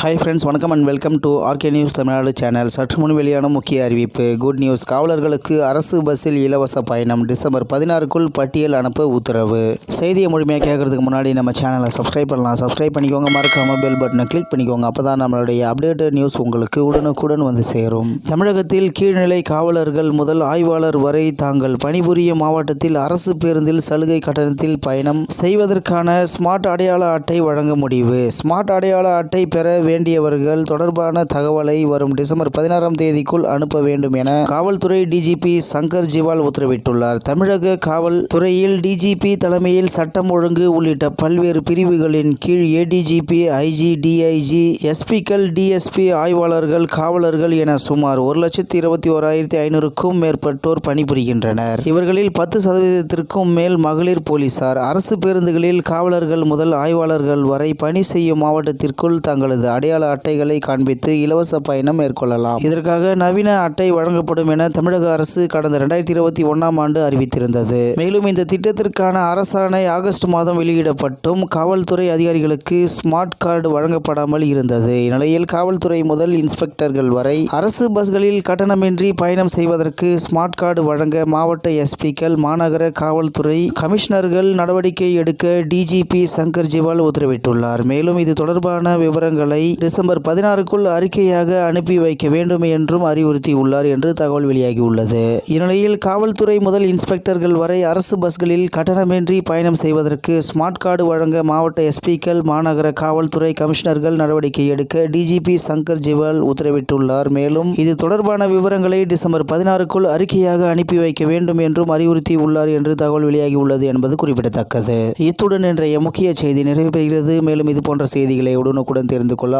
Hi friends வணக்கம் and welcome to RK news Tamil Nadu channel சற்று முன் வெளியான முக்கிய அறிவிப்பு. குட் நியூஸ் காவலர்களுக்கு அரசு பஸ்ஸில் இலவச பயணம். டிசம்பர் பதினாறுக்குள் பட்டியல் அனுப்ப உத்தரவு. செய்தியை முழுமையாக கேட்கறதுக்கு முன்னாடி நம்ம சேனலை சப்ஸ்கிரைப் பண்ணலாம். சப்ஸ்கிரைப் பண்ணிக்கோங்க மறக்காம பெல் பட்டனை கிளிக் பண்ணிக்கோங்க. அப்போ தான் நம்மளுடைய அப்டேட்டட் நியூஸ் உங்களுக்கு உடனுக்குடன் வந்து சேரும். தமிழகத்தில் கீழ்நிலை காவலர்கள் முதல் ஆய்வாளர் வரை தாங்கள் பணிபுரியும் மாவட்டத்தில் அரசு பேருந்தில் சலுகை கட்டணத்தில் பயணம் செய்வதற்கான ஸ்மார்ட் அடையாள அட்டை வழங்க முடிவு. ஸ்மார்ட் அடையாள அட்டை பெற வேண்டியவர்கள் தொடர்பான தகவலை வரும் டிசம்பர் பதினாறாம் தேதிக்குள் அனுப்ப வேண்டும் என காவல்துறை டிஜிபி சங்கர் ஜிவால் உத்தரவிட்டுள்ளார். தமிழக காவல்துறையில் டிஜிபி தலைமையில் சட்டம் ஒழுங்கு உள்ளிட்ட பல்வேறு பிரிவுகளின் கீழ் ஏடிஜிபி ஐஜி டிஐஜி எஸ்பிக்கள் டிஎஸ்பி ஆய்வாளர்கள் காவலர்கள் என சுமார் ஒரு லட்சத்தி இருபத்தி ஓராயிரத்தி ஐநூறுக்கும் மேற்பட்டோர் பணிபுரிகின்றனர். இவர்களில் பத்து சதவீதத்திற்கும் மேல் மகளிர் போலீசார். அரசு பேருந்துகளில் காவலர்கள் முதல் ஆய்வாளர்கள் வரை பணி செய்யும் மாவட்டத்திற்குள் தங்களது அடையாள அட்டைகளை காண்பித்து இலவச பயணம் மேற்கொள்ளலாம். இதற்காக நவீன அட்டை வழங்கப்படும் என தமிழக அரசு கடந்த இரண்டாயிரத்தி இருபத்தி ஒன்றாம் ஆண்டு அறிவித்திருந்தது. மேலும் இந்த திட்டத்திற்கான அரசாணை ஆகஸ்ட் மாதம் வெளியிடப்பட்டும். காவல்துறை அதிகாரிகளுக்கு ஸ்மார்ட் கார்டு வழங்கப்படாமல் இருந்தது. இந்நிலையில் காவல்துறை முதல் இன்ஸ்பெக்டர்கள் வரை அரசு பஸ்களில் கட்டணமின்றி பயணம் செய்வதற்கு ஸ்மார்ட் கார்டு வழங்க மாவட்ட எஸ்பிக்கள் மாநகர காவல்துறை கமிஷனர்கள் நடவடிக்கை எடுக்க டிஜிபி சங்கர் ஜிவால் உத்தரவிட்டுள்ளார். மேலும் இது தொடர்பான விவரங்களை டிசம்பர் பதினாறுக்குள் அறிக்கையாக அனுப்பி வைக்க வேண்டும் என்றும் அறிவுறுத்தியுள்ளார் என்று தகவல் வெளியாகியுள்ளது. இந்நிலையில் காவல்துறை முதல் இன்ஸ்பெக்டர்கள் வரை அரசு பஸ்களில் கட்டணமின்றி பயணம் செய்வதற்கு ஸ்மார்ட் கார்டு வழங்க மாவட்ட எஸ்பிக்கள் மாநகர காவல்துறை கமிஷனர்கள் நடவடிக்கை எடுக்க டிஜிபி சங்கர் ஜிவால் உத்தரவிட்டுள்ளார். மேலும் இது தொடர்பான விவரங்களை டிசம்பர் பதினாறுக்குள் அறிக்கையாக அனுப்பி வைக்க வேண்டும் என்றும் அறிவுறுத்தியுள்ளார் என்று தகவல் வெளியாகியுள்ளது என்பது குறிப்பிடத்தக்கது. இத்துடன் இன்றைய முக்கிய செய்தி நிறைவு பெறுகிறது. மேலும் இது போன்ற செய்திகளை உடனுக்குடன் தெரிந்து கொள்ள